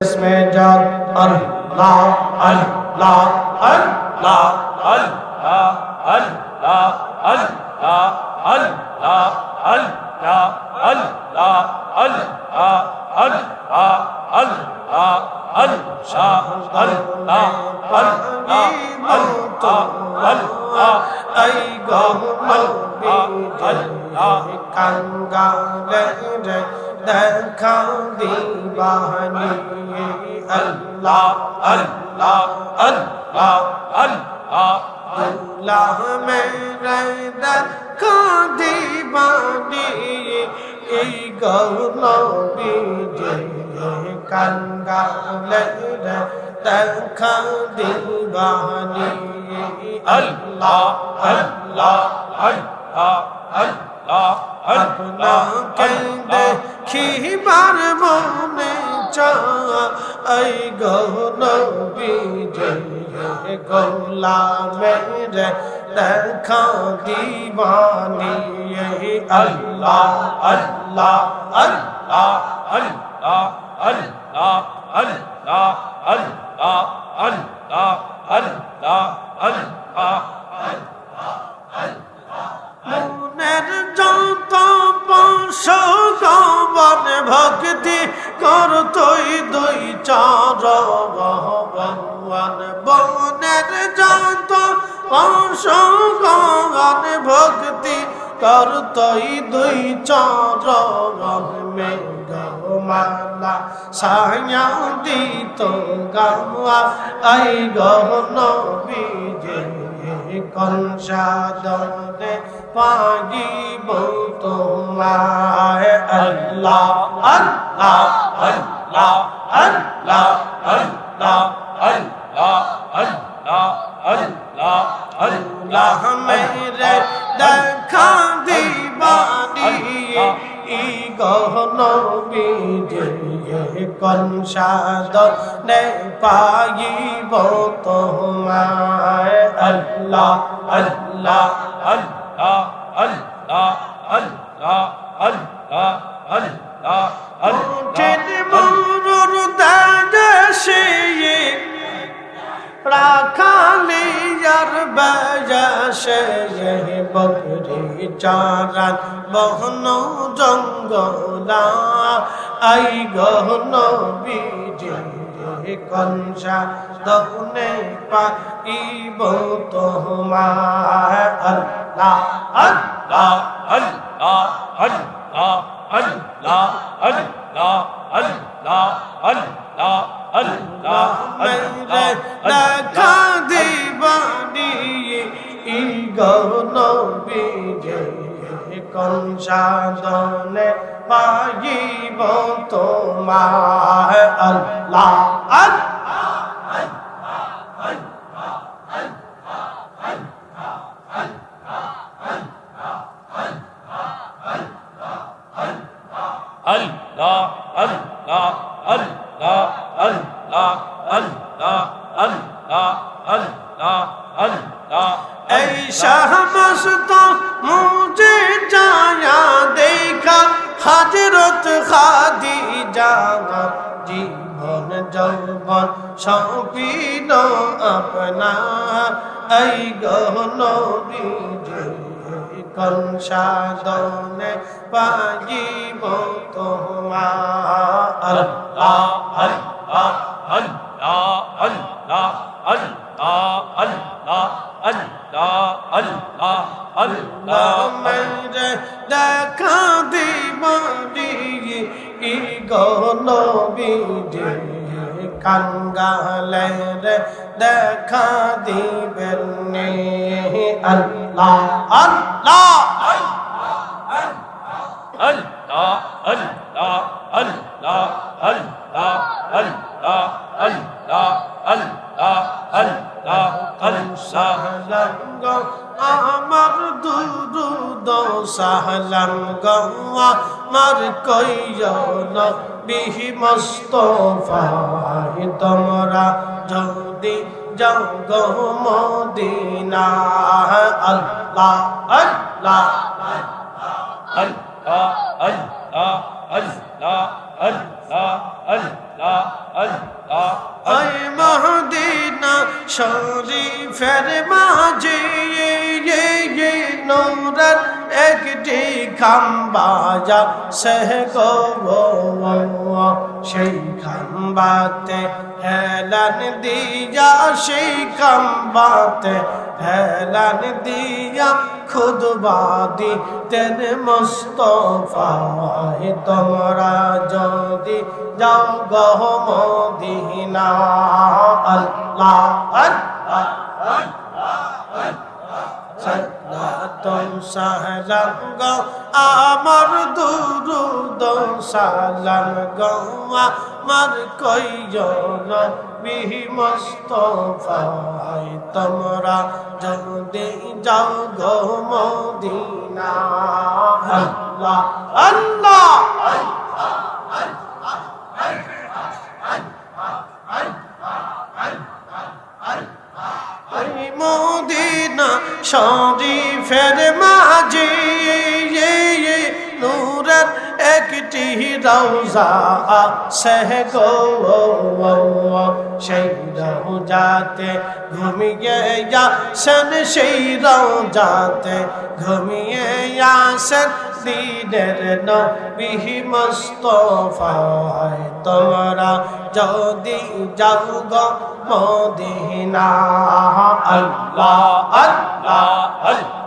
इसमें जान अल ला अल ला अल ला अल ला अल ला अल ला अल আল্লাহ আল্লাহ আল্লাহ আল্লাহ আল্লাহ মেরে দেখো দিবানি এই গৌলবি যে কাঙ্গালে দেখা দিবানি আল্লাহ আল্লাহ আল্লাহ আল্লাহ আল্লাহ কে দেখিবার মনে চাই গৌরবী জয় গৌলা মেরে দেখা দিবানি আল্লাহ আল্লাহ আল্লাহ আল্লাহ আল্লাহ আল্লাহ আল্লাহ আল্লাহ আল্লাহ আল্লাহ আল্লাহ আল্লাহ পশুগণ ভক্তি কর তুই দুই চার ভগবান। বনের যত পশুগণ ভক্তি কর তুই দুই চার মেঘমালা। সায়া দিত গাওয়া, আই গহন কোন সাদনে পাগিব তোমায় আল্লাহ আল্লাহ আল্লাহ আল্লাহ আল্লাহ আল্লাহ আল্লাহ আল্লাহ আল্লাহ মেরে দেখা দিবানি ই গহন বিজে কনসাদনে পাইব তোমায়? আল্লাহ আল্লাহ আল্লাহ আল্লাহ আল্লাহ আল্লাহ আল্লাহ আল্লাহ রাখালিয়ার বাজা আসে এই বকরি চারান বহন জঙ্গলা। আই গহন বিজে কনসা দহনে পাইব তোমার আল্লাহ আল্লাহ আল্লাহ আল্লাহ আল্লাহ আল্লাহ আল্লাহ আল্লাহ। তোমার আল্লাহ আল্লাহ আল্লাহ আল্লাহ আল্লাহ আল্লাহ আল্লাহ আল্লাহ এই শাহবাস তো মুঝে জায়া দেখা হাজরত খাদি জানা জীবন যৌবন সপিল আপনা এই গহন কনসাদনে পাইব তোমার। আল্লাহ আল্লাহ আল্লাহ। কাঙ্গালের দেখা দিবেন আল্লাহ আল্লাহ আল্লাহ আল্লাহ আল্লাহ আল্লাহ আল্লাহ আল্লাহ আল্লাহ আল্লাহ আল্লাহ আমার দুরুদ সাহলাম গো আমার কইহি মস্তফা তোমরা যদি যাও গো Medina. Allah Allah Allah Allah Allah Allah Allah Allah. I মহদিনা শরীফের মাঝে এই এই নোরাত একটি খাম্বাজা সহ সেই খাম্বাতে হেলান দিয়া, সেই খাম্বাতে হেলান দিয়া খুদবাদি তেন মোস্তফায় তোমরা যদি যাও গহ মদিনা আল্লাহ আল্লাহ। সালাম গো আমার দুরুদ সালাম গো আমার কইজন বিহি মস্তফায় তোমরা যদি যাও গো মদিনা। আল্লাহ আল্লাহ মদিনা শরীফের মাঝে নূরের একটি রওজা সহ গো সেই রওজাতে ঘুমিয়ে যাসেন সেই রওজাতে ঘুমিয়ে আসেন দিনের নবী মুস্তফায় তোমরা যদি যাও গো মদিনা আল্লাহ আল্লাহ আল্লাহ।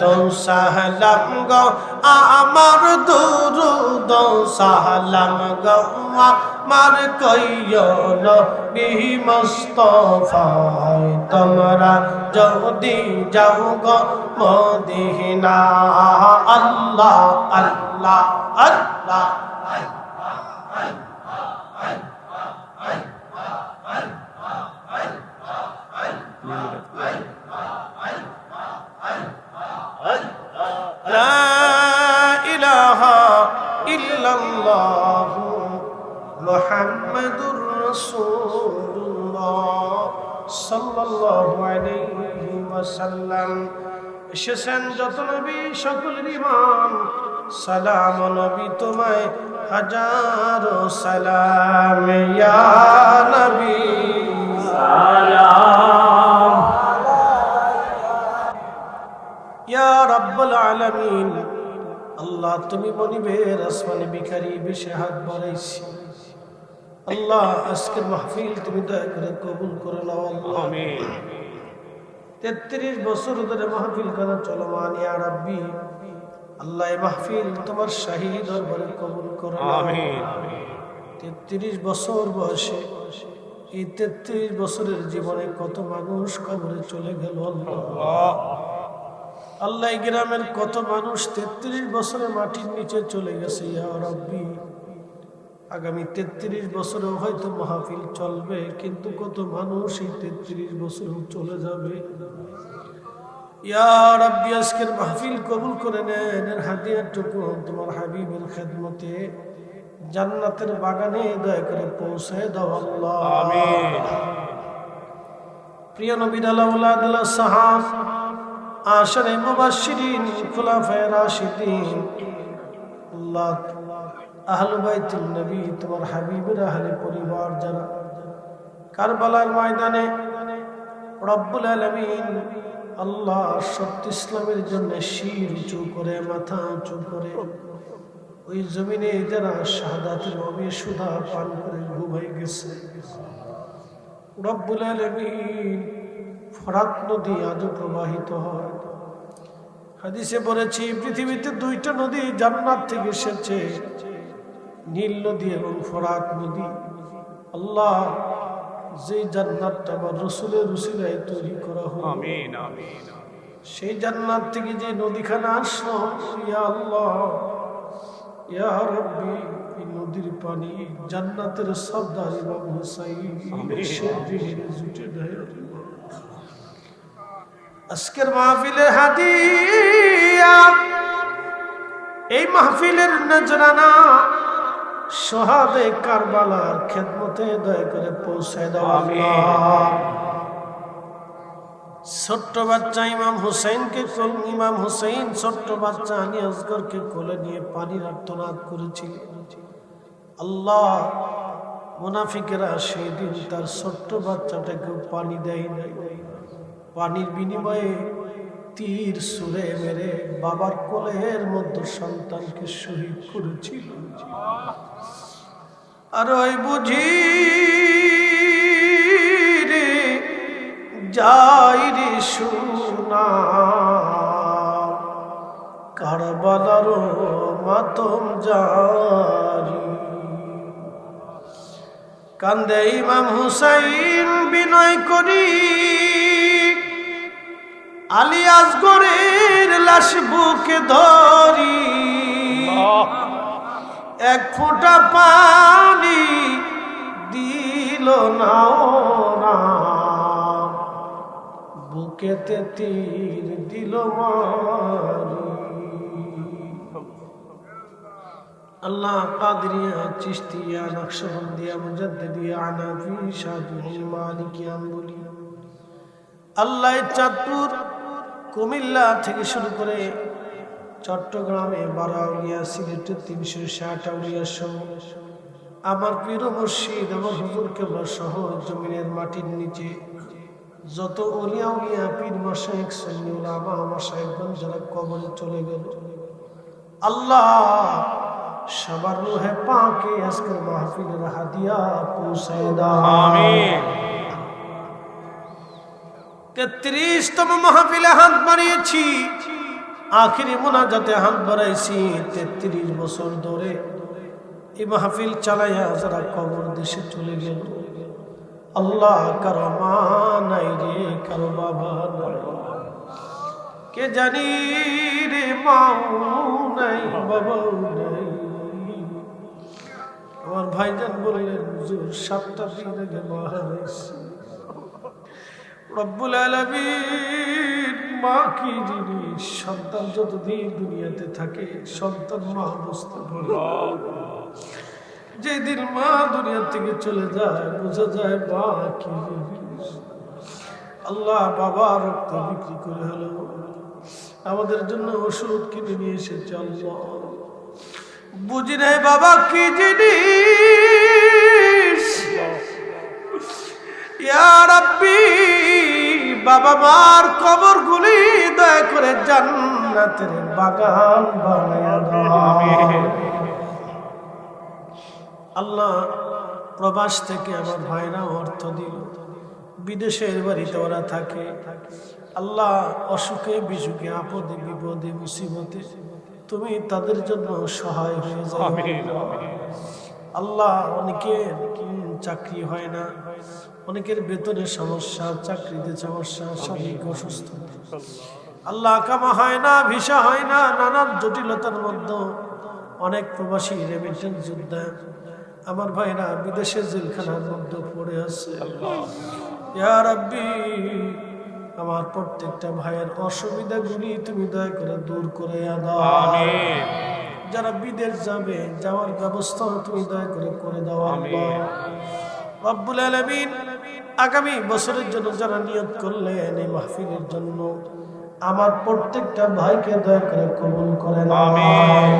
তো সাহলাম গো, আমার দুরু দো সাহলাম গো, আমার কইল বিমস্তফায় তোমরা যদি যাও গো মদিনা আল্লাহ আল্লাহ আল্লাহ আল্লাহ। الله محمد رسول الله صلى الله عليه وسلم এসেছেন যত নবী সকলের ইমান সালাম নবী তোমায় হাজারো সালাম ইয়া নবী ইয়া রব্বুল আলামিন আল্লাহ তুমি মনিবের আসমানে ভিখারি বেশি হাত বাড়াইছি। আল্লাহ আজকের মাহফিল তুমি দয়া করে কবুল করে নাও আল্লাহ। তেত্রিশ বছর ধরে মাহফিল করা চলমান ইয়া রাব্বি। আল্লাহ মাহফিল তোমার শাহী দরবারে কবুল করে তেত্রিশ বছর বয়সে এই তেত্রিশ বছরের জীবনে কত মানুষ কবরে চলে গেল আল্লাহ। আল্লাহ গ্রামের কত মানুষ তেত্রিশ বছরে মাটির নিচে চলে গেছে ইয়া রব্বি। আগামী তেত্রিশ বছরেও হয়তো মাহফিল চলবে কিন্তু কত মানুষ এই তেত্রিশ বছরেও চলে যাবে? ইয়া রব্বি আজকের মাহফিল কবুল করে নেন এর হাদিয়াটুকু তোমার হাবিবের খেদমতে। জান্নাতের বাগানে দয়া করে পৌঁছায় দাও আল্লাহ। প্রিয় নবীন আল্লাহ সাহাব আশরে মুবাশশিরিন, খুলাফায়ে রাশিদিন। আল্লাহ, আহলে বাইতুল নবী, তোমার হাবিবের আহলে পরিবার যারা কারবালার ময়দানে রব্বুল আলামিন আল্লাহ সত্য ইসলামের জন্য শির উঁচু করে, মাথা উঁচু করে ওই জমিনে যারা শাহাদাতের অবে সুধা পান করে ঘুমাই গেছে। রব্বুল আলামিন ফরাত নদী আজও প্রবাহিত হয়। হাদিসে বলেছি পৃথিবীতে দুইটা নদী জান্নাত থেকে এসেছে। নীল নদী এবং ফরাত নদী। আল্লাহ যে জান্নাতটা আমার রসুলের রসিলায় তৈরি করা হলো। আমিন আমিন সেই জান্নাত থেকে যে নদীখানা আসলো ইয়া আল্লাহ ইয়া রব্বি এই নদীর পানি জান্নাতের সর্দার ইমাম হুসাইন জুটে দেয়। আজকের মাহফিলের হাদিয়া। এই মাহফিলের নজরানা সোহাদে কারবালার খেদমত দয়া করে পৌঁছে দাও। ছোট্ট বাচ্চা ইমাম হুসেনকে কোল ইমাম হুসেন ছোট্ট বাচ্চা আসগরকে কোলে নিয়ে পানির আর্তনাদ করেছিল। আল্লাহ মুনাফিকেরা সেই দিন তার ছোট্ট বাচ্চাটাকে পানি দেয় নাই। পানির বিনিময়ে তীর সুরে মেরে বাবার কোলের মধ্যে সন্তানকে শহীদ করেছিল। আর ওই বুঝি রে যাই রে কারবালার মাতম জারি। কান্দে ইমাম হুসাইন বিনয় করি। আলী আসগরের লাশ বুকে ধরি। এক ফোঁটা পানি দিল না। বুকেতে তীর দিল আল্লাহ কাদরিয়া চিস্তিয়া নকশবন্দিয়া মুজাদ্দিদিয়া আনাফি শাহজুহি মালিকিয়া বলি আল্লাহ চাঁদপুর কুমিল্লা থেকে শুরু করে চট্টগ্রামে বারাউলিয়া, সিলেটে তিনশো ষাট, আউলিয়া সহ আমার প্রিয় মুর্শিদ আমার হুজুর কেবল সহ জমিনের মাটির নিচে যত অলিয়া উলিয়া পীর মাসায়েক সন্নি আমার মাসায়েকগণ যারা কবরে চলে গেল। আল্লাহ সবার রুহে পাকে আজকের মাহফিলের হাদিয়া পৌঁছায় দাও। আমিন। তেত্রিশতম মাহফিলে হাত বাড়িয়েছি। আখিরি মোনাজাতে হাত বাড়াইছি তেত্রিশ বছর ধরে। এই মাহফিল চালাইয়া যারা কবর দেশে চলে গেল। আল্লাহ কারও মা নাই রে, কারও বাবা নাই। কে জানি রে মাও নাই, বাবাও নাই। আমার ভাইজান বললেন সাতটা দিন আগে মা হারাইছি রব্বুল আলামিন মা কি জিনিস সন্তান যতদিন দুনিয়াতে থাকে, সন্তান মা পারে যেদিন মা দুনিয়া থেকে চলে যায়, বোঝা যায় মা কি জিনিস। আল্লাহ বাবা রক্ত বিক্রি করে হলো। আমাদের জন্য ওষুধ কিনে নিয়ে এসেছে আল্লাহ। বুঝি নাই বাবা কি জিনিস? বাবা মার কবর গুলি দয়া করে জান্নাতের বাগান বানায়া আল্লাহ প্রবাস থেকে আমার ভাইরা অর্থ দিল। বিদেশের বাড়িতে ওরা থাকে। আল্লাহ অসুখে বিসুখে আপদে বিপদে মুসিবতে তুমি তাদের জন্য সহায় হয়ে যাবে আল্লাহ অনেকের উম, চাকরি হয় না। অনেকের বেতনের সমস্যা চাকরিতে সমস্যা শারীরিক অসুস্থ। আল্লাহ কামা হয় না ভিসা হয় না নানান জটিলতার মধ্যে অনেক প্রবাসী রেমিটেন্স যোদ্ধা। আমার ভাইরা বিদেশে জেলখানার মধ্যে পড়ে আছে। আমার প্রত্যেকটা ভাইয়ের অসুবিধাগুলি তুমি দয়া করে দূর করে দাও। যারা বিদেশ যাবে যাওয়ার ব্যবস্থা তুমি দয়া করে করে দাও আল্লাহ। রব্বুল আলামিন আগামী বছরের জন্য যারা নিয়ত করলেন এই মাহফিলের জন্য আমার প্রত্যেকটা ভাইকে দয়া করে কবুল করে আমিন।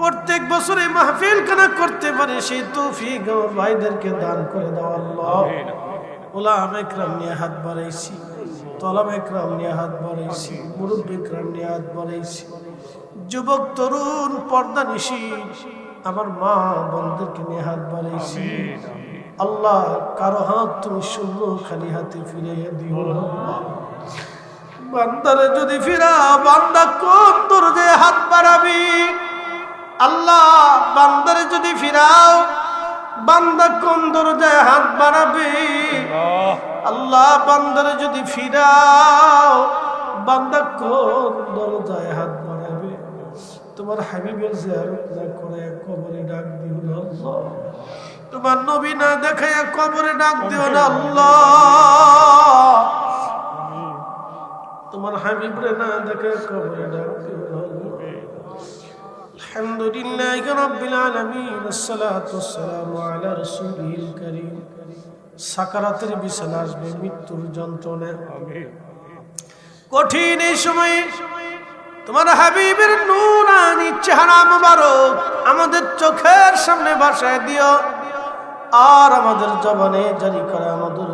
প্রত্যেক বছরে মাহফিল খানা করতে পারে সেই তৌফিক ভাইদেরকে দান করে দাও আল্লাহ। আমিন। ওলাম একরাম নিয়ে হাত বাড়াইছি তলাম একরাম নিয়ে হাত বাড়াইছি মুরব্ব একরাম নিয়ে হাত বাড়াইছি। যুবক তরুণ পর্দা নিশি আমার মা বোনদেরকে নিয়ে হাত বাড়াইছি। আল্লাহ, কারও হাত তুমি শূন্য খালি হাতে ফিরাইয়া দিও। বান্দারে যদি ফিরা বান্দা কোন যে হাত বাড়াবি? আল্লাহ, বান্দারে যদি ফিরাও, বান্দা কোন দরজায় হাত বাড়াবে? আল্লাহ, বান্দারে যদি ফিরাও, বান্দা কোন দরজায় হাত বাড়াবে? তোমার হাবিবের জিয়ারত না করে কবরে ডাক দিও আল্লাহ। তোমার নবী না দেখাইয়া কবরে ডাক দিও না আল্লাহ তোমার হাবিবরে না দেখে কবরে ডাক দিও না আল্লাহ الحمد لله رب العالمين الصلاة والسلام على رسوله الكريم সাকারাতের বিছানা আসবে মৃত্যুর যন্ত্রণা আমিন কঠিন এই সময়ে তোমার হাবিবের নুরানি চেহারা মুবারক আমাদের চোখের সামনে ভাসায় দিও আর আমাদের জবানে জারি করা আমাদের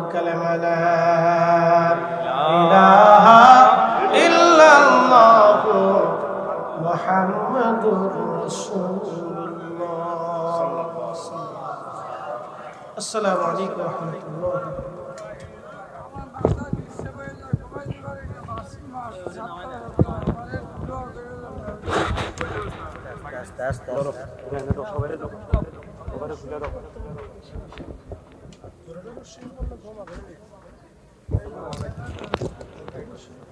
আসসালামু আলাইকুম রহমতুল্লাহ। আস্তে আস্তে। Thank you.